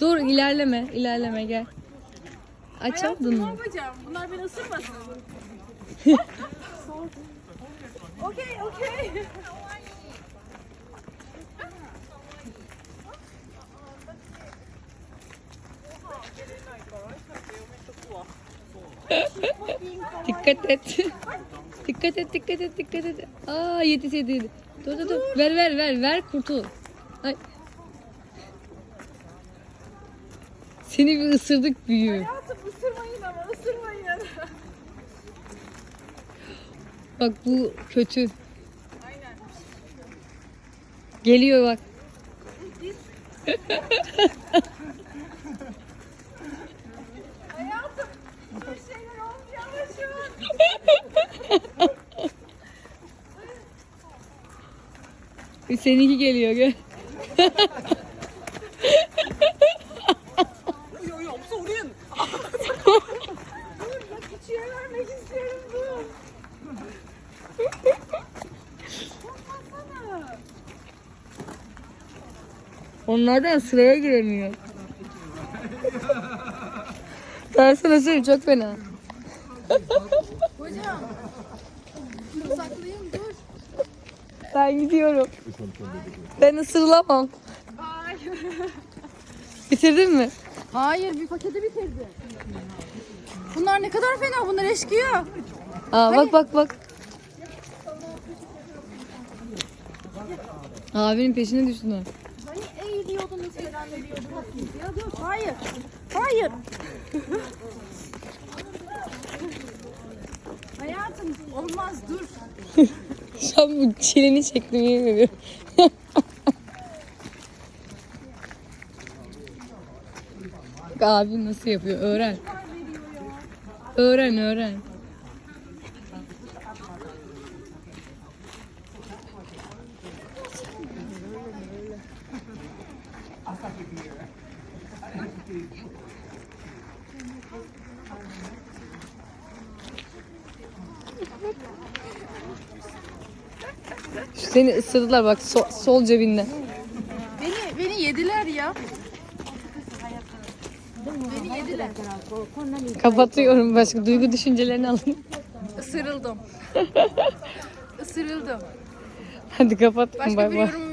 Dur ilerleme, ilerleme gel. Açardın Ne mı? yapacağım? Bunlar beni ısırmasın. Okey, okey. Dikkat et. dikkat et, dikkat et, dikkat et. Aa yedi yedi. Dur dur dur. Ver ver ver ver kurtul. Ay. Seni bir ısırdık büyüğü. Hayatım ısırmayın ama ısırmayın. Bak bu kötü. Aynen. Geliyor bak. Hayatım bir şeyler olmuyor ama şu an. Seninki geliyor gel. Yok yok sorun. Dur ya vermek istiyorum. Korkmasana. Onlardan sıraya giremiyor. Ben sana söyleyeyim çok fena. Hocam. Uzaklayayım dur. Ben gidiyorum. Ben ısırılamam. Ay. Bitirdin mi? Hayır bir paketi bitirdi. Bunlar ne kadar fena bunlar eşkıya. Aa bak bak bak. Abinin peşine düştüler. Hani eğiliyordunuz ya dur. Hayır. Hayır. Hayatım olmaz dur. Şu an bu çileni çektim yemin ediyorum. Bak Abi nasıl yapıyor öğren. Öğren öğren. Seni ısırdılar bak so- sol cebinde. Beni beni yediler ya. Beni yediler. Kapatıyorum başka duygu düşüncelerini alın. Isırıldım. Isırıldım. Hadi kapat. Başka Bay bir bay. yorum